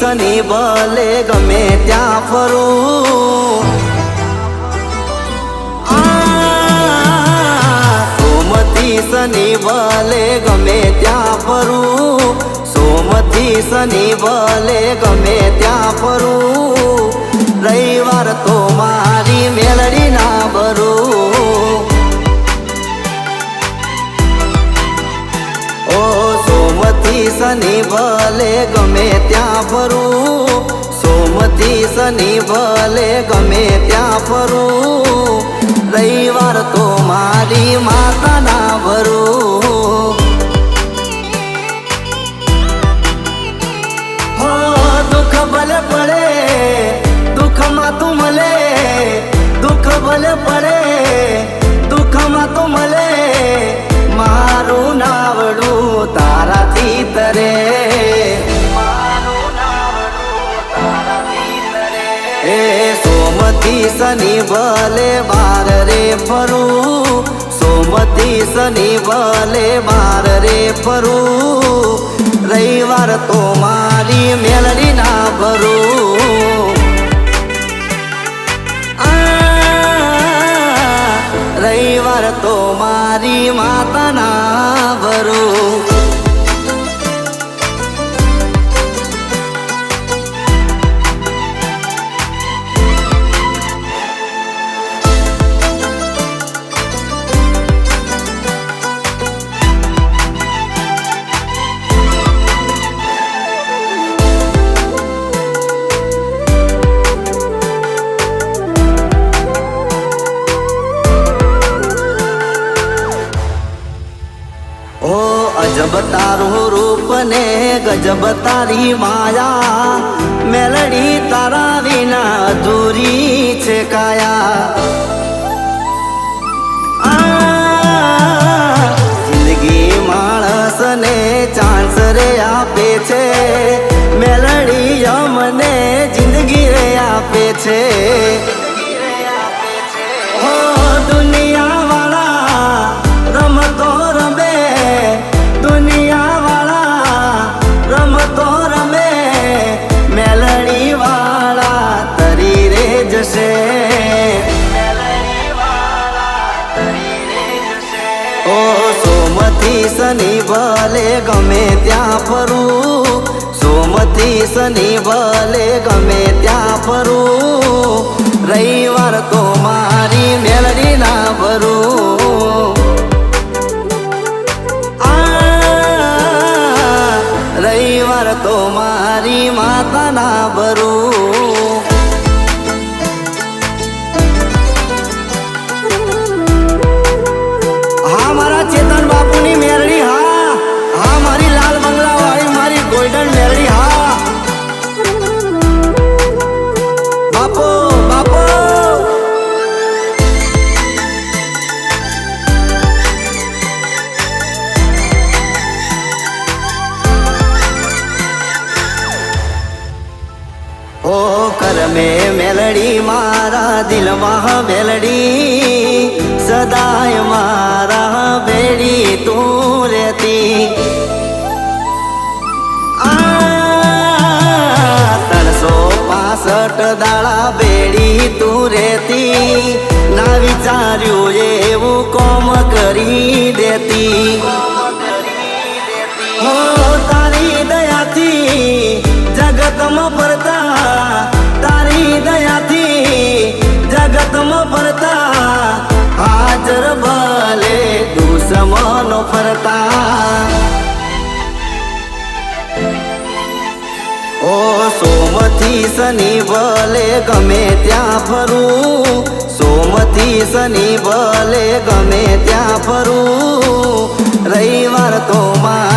શનિ ભલે ગમે ત્યાં ફરું. સોમથી શનિ ભલે ગમે ત્યાં ફરું. સોમતી શનિ ભલે ગમે ત્યાં ફરું. રવિવાર તો મારી મેલડી ના ભરું ઓ સોમતી શનિ ભલે ગમે ત્યાં ફરું. સોમતી શનિ ભલે ગમે ત્યાં ફરું. રવિવાર તો મારી માતા ના ભરું. એ સોમતી શનિ ભલે બાર રે ફરું. સોમતી શનિ ભલે બાર રે ફરું. રવિવાર તો મારી મેલડી ના ભરું. રવિવાર તો મારી માતા ના ભરું. અજબ તારું રૂપ ને ગજબ તારી માયા મેલડી તારા વિના અધૂરી છે કાયા જિંદગી માણસને ચાન્સ રે આપે છે મેલડી અમને આપે છે શનિ ભલે ગમે ત્યાં ફરું. સોમથી શનિ ભલે ગમે ત્યાં ફરું. રવિવાર તો મારી મેલડી ના ભરું. રવિવાર તો મારી માતા ના ભરું. में मेलडी मारा दिल माह मेलडी। सदाय मारा बेड़ी तू रहती सो पासठ दाळा बेडी तू रेती। ना विचार्यो एवू कोम करी देती। हो तारी दयाती जगत દુશ્મનો ફરતા. ઓ સોમથી શનિ ભલે ગમે ત્યાં ફરું. સોમથી શનિ ભલે ગમે ત્યાં ફરું. રવિવાર તો ભરું